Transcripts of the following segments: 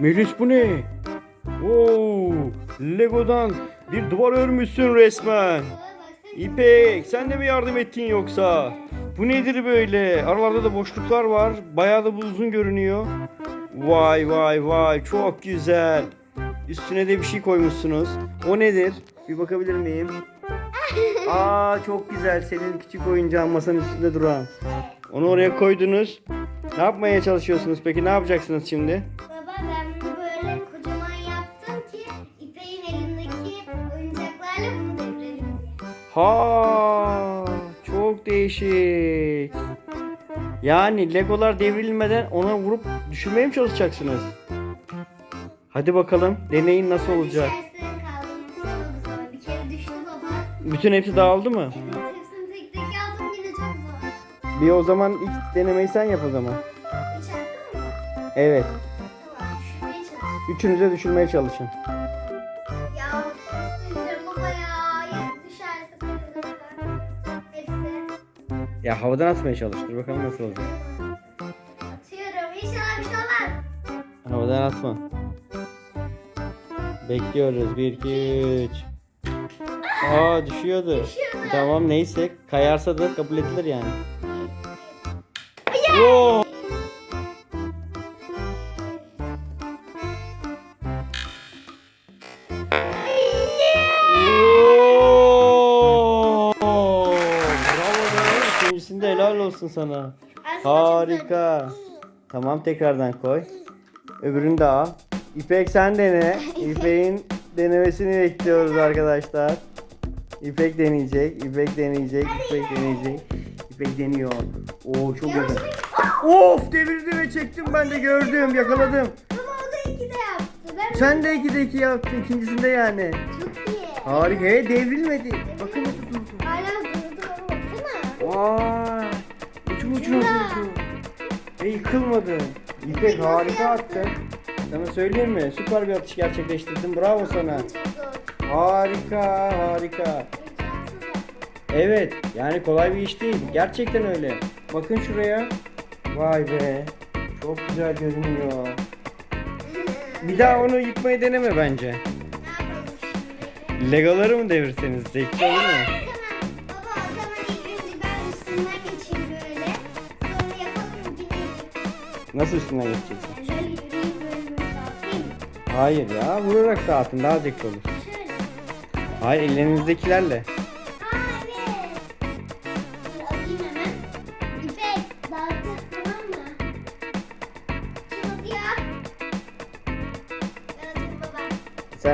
Melis bu ne? Oo, Lego'dan bir duvar örmüşsün resmen. İpek sen de mi yardım ettin yoksa? Bu nedir böyle? Aralarda da boşluklar var. Bayağı da bu uzun görünüyor. Vay vay vay çok güzel. Üstüne de bir şey koymuşsunuz. O nedir? Bir bakabilir miyim? Aa çok güzel. Senin küçük oyuncağın masanın üstünde duran. Onu oraya koydunuz. Ne yapmaya çalışıyorsunuz peki? Ne yapacaksınız şimdi? Ha, çok değişik. Yani Legolar devrilmeden ona vurup düşürmeye mi çalışacaksınız? Hadi bakalım deneyin nasıl olacak. Bütün hepsi dağıldı mı? Evet hepsini tek tek yaptım yine çok zor. Bir o zaman ilk denemeyi sen yap o zaman. Evet. Tamam düşürmeye. Üçünüze düşürmeye çalışın. Ya havadan atmaya çalış. Dur bakalım nasıl olacak. Atıyorum. İnşallah bir şey olmaz. Havadan atma. Bekliyoruz. 1 2 3. Aa düşüyordu. Düşüyordu. Tamam neyse. Kayarsa da kabul edilir yani. Oo! Oo! Olsun sana. Harika. Tamam tekrardan koy. Öbürünü de al. İpek sen dene. İpek'in denemesini bekliyoruz arkadaşlar. İpek deneyecek. İpek deneyecek. İpek deneyecek. İpek deniyor. Oo çok güzel. Of devirdi ve çektim ben de gördüm. Yakaladım. Baba o da iki de yaptı. Ben Sen de iki de iki yaptın. ikincisinde yani. çok iyi. Harika. He, devrilmedi. Bakın nasıl durdu. Hala durdu baba baksana. Vay. Ucu ucuna. Ve yıkılmadı. İpek harika attı. Sana söyleyeyim mi? Süper bir atış gerçekleştirdin. Bravo sana. Harika, harika. Evet, yani kolay bir iş değil. Gerçekten öyle. Bakın şuraya. Vay be. Çok güzel görünüyor. Bir daha onu yıkmayı deneme bence. Legoları mı devirseniz zevkli olur mu? Nasıl üstünden geçeceksin? Şöyle. Hayır ya, vurarak dağıtın daha zevkli olur. Hayır, ellerinizdekilerle. Aa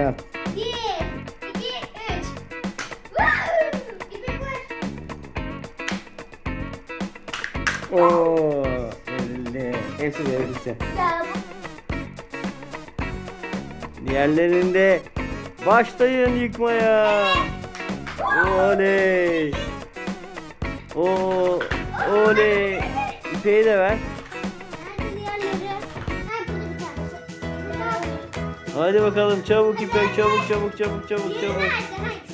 evet. Dur Hepsi. Ya bu Diğerlerinde başlayın yıkmaya. Oley. O oley. İpeği de ver. nerede diğerleri? Ha burada bir tanesi. Hadi bakalım çabuk İpek çabuk çabuk çabuk çabuk Diğeri çabuk. nerede? Hangisi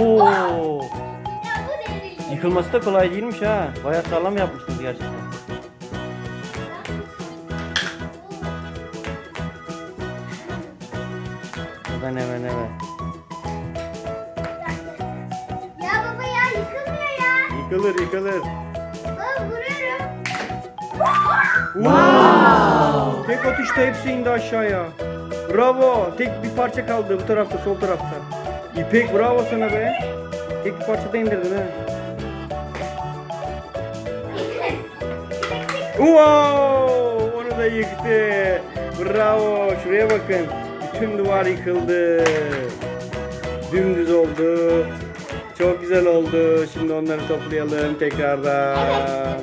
Oo. Ya bu devrildi. Yıkılması da kolay değilmiş ha. Bayağı sağlam yapmışsınız gerçekten. Buradan hemen hemen. Ya baba ya yıkılmıyor ya. Yıkılır yıkılır. Baba vuruyorum. Wow. Tek atışta hepsi indi aşağıya. Bravo. Tek bir parça kaldı bu tarafta sol tarafta. İpek bravo sana be. Bir parçada indirdin ha. Wow! Onu da yıktı. Bravo. Şuraya bakın. Bütün duvar yıkıldı. Dümdüz oldu. Çok güzel oldu. Şimdi onları toplayalım tekrardan.